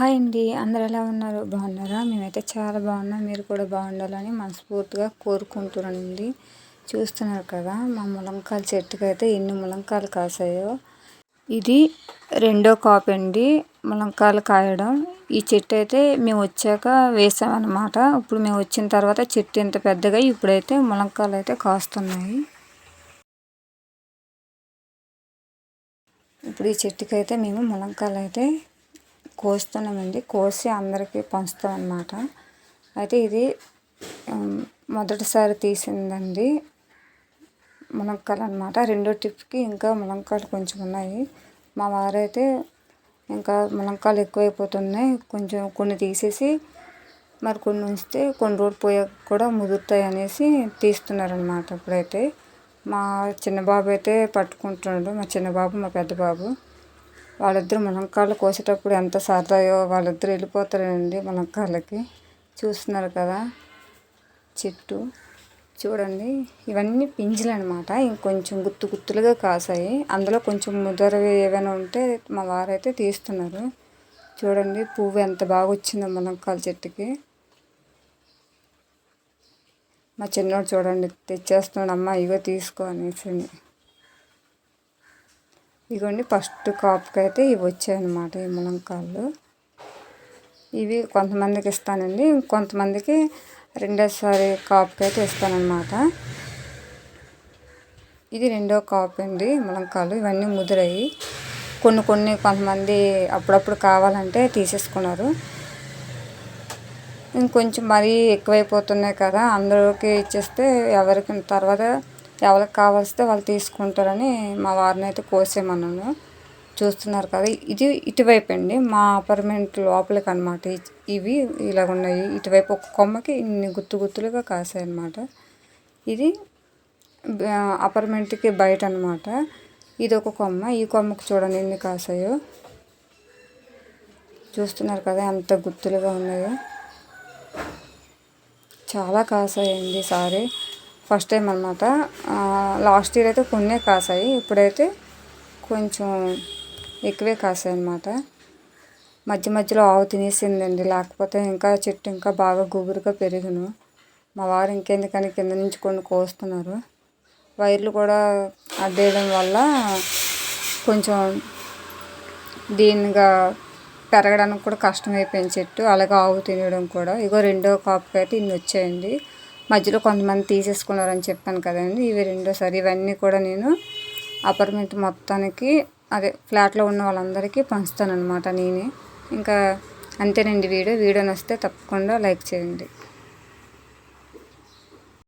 Hi అండి. అందరు ఎలా ఉన్నారు? బాగున్నారా? మేమైతే చాలా బాగున్నాం. మీరు కూడా బాగుండాలని మనస్ఫూర్తిగా కోరుకుంటున్నానండి. చూస్తున్నారు కదా మా ములంకాయల చెట్టుకి అయితే ఎన్ని ములంకాయలు కాసాయో. ఇది రెండో కాపు అండి. ములంకాయలు కాయడం. ఈ చెట్టు అయితే మేము వచ్చాక వేసామన్నమాట. ఇప్పుడు మేము వచ్చిన తర్వాత చెట్టు ఇంత పెద్దగా ఇప్పుడైతే ములంకాయలు అయితే కాస్తున్నాయి. ఇప్పుడు ఈ చెట్టుకైతే మేము ములంకాయలు అయితే కోస్తున్నామండి. కోసి అందరికీ పంచుతాం అన్నమాట. అయితే ఇది మొదటిసారి తీసిందండి మునక్కాయలు అనమాట రెండో టిప్కి ఇంకా మునక్కాయలు కొంచెం ఉన్నాయి. మా వారైతే ఇంకా మునక్కాయలు ఎక్కువైపోతున్నాయి. కొంచెం కొన్ని తీసేసి మరి కొన్ని ఉంచితే కొన్ని రోజులు పోయాక కూడా ముదురుతాయి అనేసి తీస్తున్నారనమాట ఇప్పుడైతే. మా చిన్న బాబు అయితే పట్టుకుంటున్నాడు. మా చిన్న బాబు మా పెద్ద బాబు వాళ్ళిద్దరు మునక్కాయలు కోసేటప్పుడు ఎంత సరదాయో వాళ్ళిద్దరు వెళ్ళిపోతారండి మునక్కాయలకి చూస్తున్నారు కదా? చెట్టు. చూడండి. ఇవన్నీ పింజలు అనమాట ఇంకొంచెం గుత్తు గుత్తులుగా కాసాయి. అందులో కొంచెం ముదరవి ఏమైనా ఉంటే మా వారైతే తీస్తున్నారు. చూడండి పువ్వు ఎంత బాగా వచ్చిందో మునక్కాయల చెట్టుకి. మా చిన్నోడు చూడండి తెచ్చేస్తున్నాడు. అమ్మ ఇగో తీసుకో అనేసి. ఇదిగోండి ఫస్ట్ కాపుకి అయితే ఇవి వచ్చాయన్నమాట ఈ ములంకాళ్ళు. ఇవి కొంతమందికి ఇస్తానండి కొంతమందికి రెండోసారి కాపుకి అయితే ఇస్తానన్నమాట. ఇది రెండో కాపు అండి ములంకాలు ఇవన్నీ ముదిరాయి కొన్ని కొన్ని కొంతమంది అప్పుడప్పుడు కావాలంటే తీసేసుకున్నారు. ఇంకొంచెం మరీ ఎక్కువైపోతున్నాయి కదా అందరికి ఇచ్చేస్తే ఎవరికి తర్వాత ఎవరికి కావాల్స్తే వాళ్ళు తీసుకుంటారని మా వారిని అయితే కోసేమన్నాను. చూస్తున్నారు కదా ఇది ఇటువైపు అండి మా అపార్ట్మెంట్ లోపలికి అనమాట ఇవి ఇలాగ ఉన్నాయి. ఇటువైపు ఒక కొమ్మకి ఇన్ని గుత్తు గుత్తులుగా కాసాయి అనమాట ఇది అపార్ట్మెంట్కి బయట అనమాట ఇది ఒక కొమ్మ. ఈ కొమ్మకు చూడండి ఎన్ని కాసాయో. చూస్తున్నారు కదా ఎంత గుత్తులుగా ఉన్నాయో. చాలా కాసాయండి సారీ. ఫస్ట్ టైం అనమాట లాస్ట్ ఇయర్ అయితే కొన్ని కాసాయి. ఇప్పుడైతే కొంచెం ఎక్కువే కాసాయి అనమాట మధ్య మధ్యలో ఆవు తినేసిందండి. లేకపోతే ఇంకా చెట్టు ఇంకా బాగా గుబురుగా పెరిగిను. మా వారు ఇంకెందుకని కింద నుంచి కొన్ని కోస్తున్నారు. వైర్లు కూడా అడ్డేయడం వల్ల కొంచెం దీనిగా పెరగడానికి కూడా కష్టమైపోయింది చెట్టు. అలాగే ఆవు తినడం కూడా. ఇగో రెండో కాపుకి అయితే ఇన్ని వచ్చాయండి మధ్యలో కొంతమంది తీసేసుకున్నారని చెప్పాను కదండి. ఇవి రెండోసారి ఇవన్నీ కూడా నేను అపార్ట్మెంట్ మొత్తానికి అదే ఫ్లాట్లో ఉన్న వాళ్ళందరికీ పంచుతాను అనమాట నేనే. ఇంకా అంతేనండి వీడియో. వీడియో నచ్చితే తప్పకుండా లైక్ చేయండి.